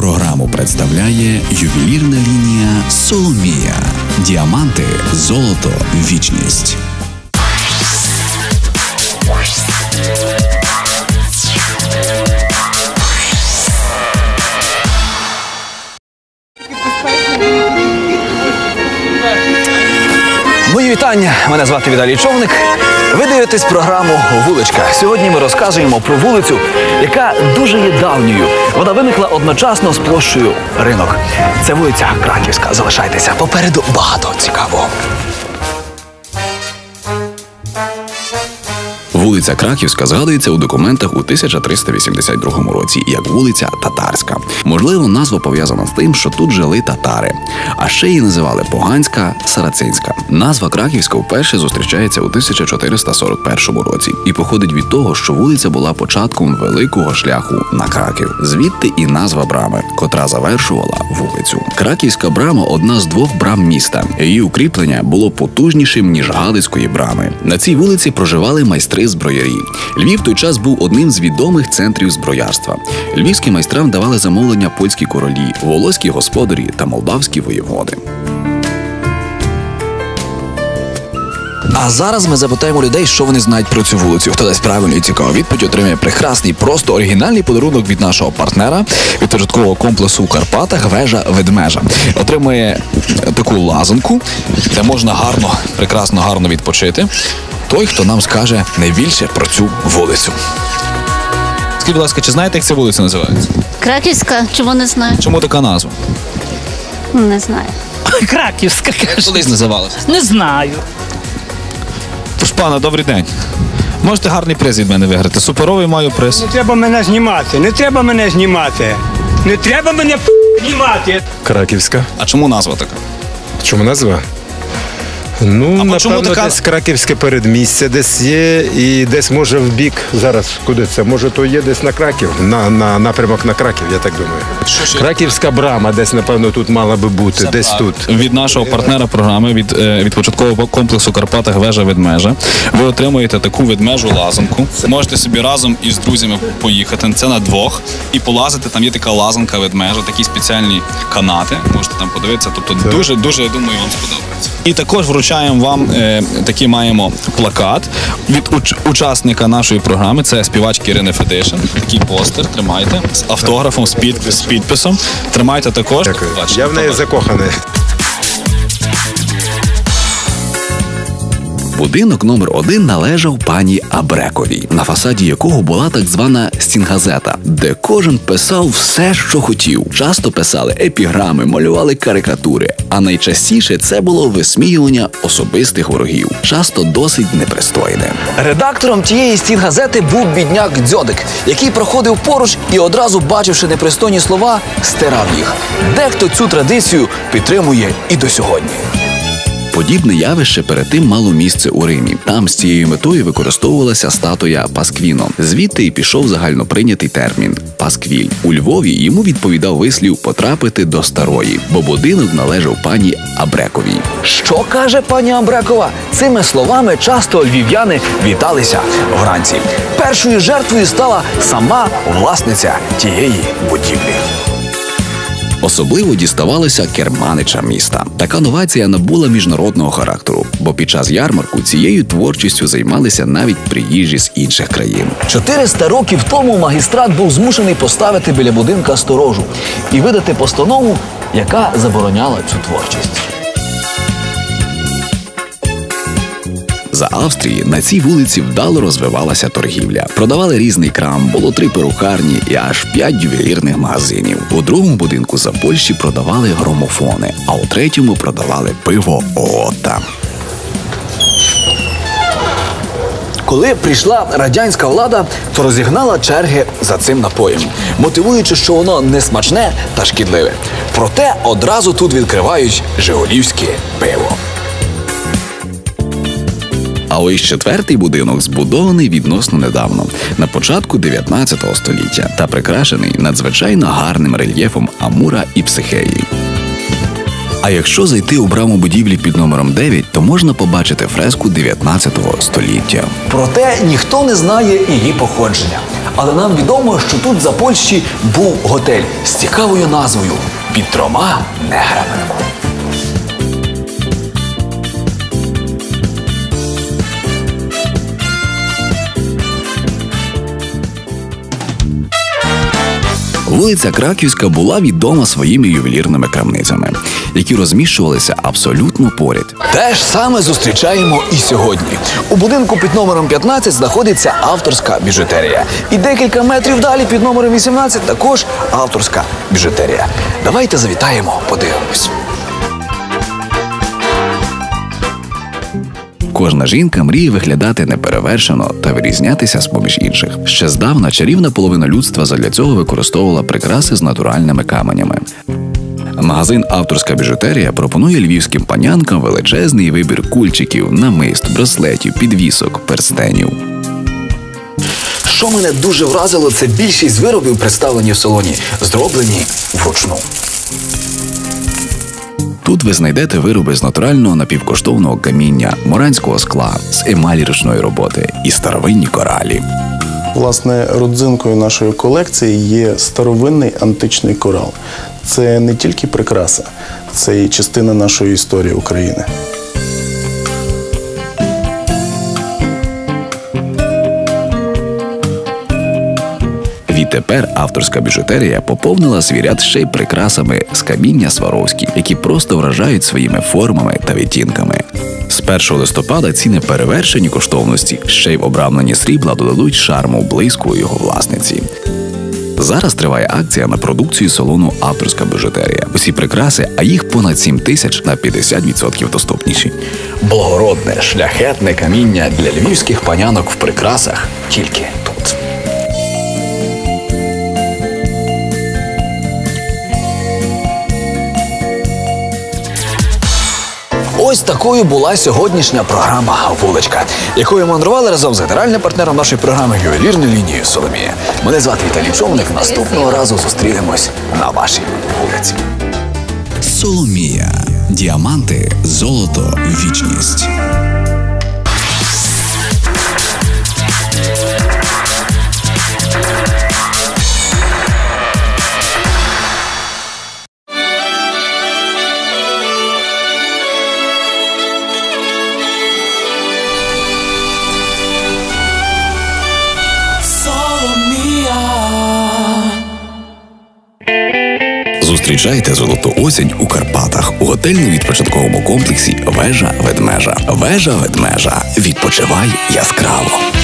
Програму представляє ювелірна лінія Соломія. Діаманти, золото, вічність. Мої вітання. Мене звати Віталій Човник. Ви дивитесь програму Вуличка. Сьогодні ми розказуємо про вулицю, яка дуже є давньою. Вона виникла одночасно з площею ринок. Це вулиця Краківська. Залишайтеся попереду багато цікавого. Вулиця Краківська згадується у документах у 1382 році як вулиця Татарська. Можливо, назва пов'язана з тим, що тут жили татари, а ще її називали Поганська Сарацинська. Назва Краківська вперше зустрічається у 1441 році і походить від того, що вулиця була початком великого шляху на Краків. Звідти і назва брами, котра завершувала вулицю. Краківська брама одна з двох брам міста. Її укріплення було потужнішим ніж Галицької брами. На цій вулиці проживали майстри зброярі. Львів той час був одним з відомих центрів зброярства. Львівським майстрам давали замовлення польські королі, волоські господарі та молдавські воєводи. А зараз ми запитаємо людей, що вони знають про цю вулицю. Хто дасть правильну і цікаву відповідь, отримає прекрасний, просто оригінальний подарунок від нашого партнера від початкового комплексу у Карпатах вежа ведмежа. Отримує таку лазанку, де можна гарно, прекрасно, гарно відпочити. Той, хто нам скаже найбільше про цю вулицю. Скажіть, будь ласка, чи знаєте, як ця вулиця називається? Краківська, чому не знаю? Чому така назва? Не знаю. Краківська каже. Колись називалася. Не знаю. Тож, пане, добрий день. Можете гарний приз від мене виграти. Суперовий маю приз. Не треба мене знімати, не треба мене знімати. Не треба мене п*** знімати. Краківська. А чому назва така? Чому назва? Ну, А чому напевно, така- десь краківське передмістя десь є, і десь може в бік. Зараз куди це? Може, то є десь на Краків, на, на напрямок на Краків, я так думаю. Краківська брама, десь, напевно, тут мала би бути, десь тут. Від нашого партнера програми від, е, від початкового комплексу Карпатах вежа ведмежа. Ви отримуєте таку ведмежу лазанку. Можете собі разом із друзями поїхати. Це на двох і полазити. Там є така лазанка ведмежа, такі спеціальні канати. Можете там подивитися. Тобто дуже дуже я думаю, вам сподобається. І також вручаємо вам е, такий маємо плакат від уч- учасника нашої програми. Це співачки Ірини Федишин. Такий постер. Тримайте з автографом, з, під, підписом. Тримайте також. Дякую. Я в неї закоханий. Будинок номер один належав пані Абрековій, на фасаді якого була так звана стінгазета, де кожен писав все, що хотів. Часто писали епіграми, малювали карикатури, а найчастіше це було висміювання особистих ворогів, часто досить непристойне. Редактором тієї стінгазети був бідняк Дзьодик, який проходив поруч і одразу, бачивши непристойні слова, стирав їх. Дехто цю традицію підтримує і до сьогодні. Подібне явище перед тим мало місце у Римі. Там з цією метою використовувалася статуя Пасквіно. Звідти і пішов загальноприйнятий термін Пасквіль. У Львові йому відповідав вислів потрапити до старої, бо будинок належав пані Абрековій. Що каже пані Амбрекова? Цими словами часто львів'яни віталися вранці. Першою жертвою стала сама власниця тієї будівлі. Особливо діставалося керманичам міста. Така новація набула міжнародного характеру, бо під час ярмарку цією творчістю займалися навіть приїжджі з інших країн. 400 років тому магістрат був змушений поставити біля будинка сторожу і видати постанову, яка забороняла цю творчість. За Австрії на цій вулиці вдало розвивалася торгівля. Продавали різний крам, було три перукарні і аж п'ять ювелірних магазинів. У другому будинку за Польщі продавали громофони, а у третьому продавали пиво Ота. Коли прийшла радянська влада, то розігнала черги за цим напоєм, мотивуючи, що воно несмачне та шкідливе. Проте одразу тут відкривають жигулівське пиво. А ось четвертий будинок збудований відносно недавно, на початку 19 століття, та прикрашений надзвичайно гарним рельєфом Амура і Психеї. А якщо зайти у браму будівлі під номером 9, то можна побачити фреску 19 століття. Проте ніхто не знає її походження. Але нам відомо, що тут за Польщі був готель з цікавою назвою під трьома неграми. Вулиця Краківська була відома своїми ювелірними крамницями, які розміщувалися абсолютно поряд. Те ж саме зустрічаємо і сьогодні. У будинку під номером 15 знаходиться авторська біжутерія. І декілька метрів далі під номером 18 також авторська біжутерія. Давайте завітаємо, подивимось. Кожна жінка мріє виглядати неперевершено та вирізнятися з поміж інших. Ще здавна чарівна половина людства задля цього використовувала прикраси з натуральними каменями. Магазин Авторська біжутерія пропонує львівським панянкам величезний вибір кульчиків, намист, браслетів, підвісок, перстенів. Що мене дуже вразило, це більшість виробів, представлені в салоні, зроблені вручну. Тут ви знайдете вироби з натурального напівкоштовного каміння, моранського скла, з емалі ручної роботи і старовинні коралі. Власне, родзинкою нашої колекції є старовинний античний корал. Це не тільки прикраса, це і частина нашої історії України. Відтепер авторська біжутерія поповнила свій ряд ще й прикрасами з каміння Сваровські, які просто вражають своїми формами та відтінками. З 1 листопада ці неперевершені коштовності ще й в обрамлені срібла додадуть шарму близьку його власниці. Зараз триває акція на продукцію салону Авторська біжутерія. Усі прикраси, а їх понад 7 тисяч на 50% доступніші. Благородне, шляхетне каміння для львівських панянок в прикрасах тільки Ось такою була сьогоднішня програма Вуличка, якою мандрували разом з генеральним партнером нашої програми Ювелірну лінію Соломія. Мене звати Віталій Човник. Наступного разу зустрінемось на вашій вулиці. Соломія. Діаманти, золото, вічність. Зустрічайте золоту осінь у Карпатах у готельно-відпочинковому комплексі Вежа Ведмежа. Вежа Ведмежа. Відпочивай яскраво.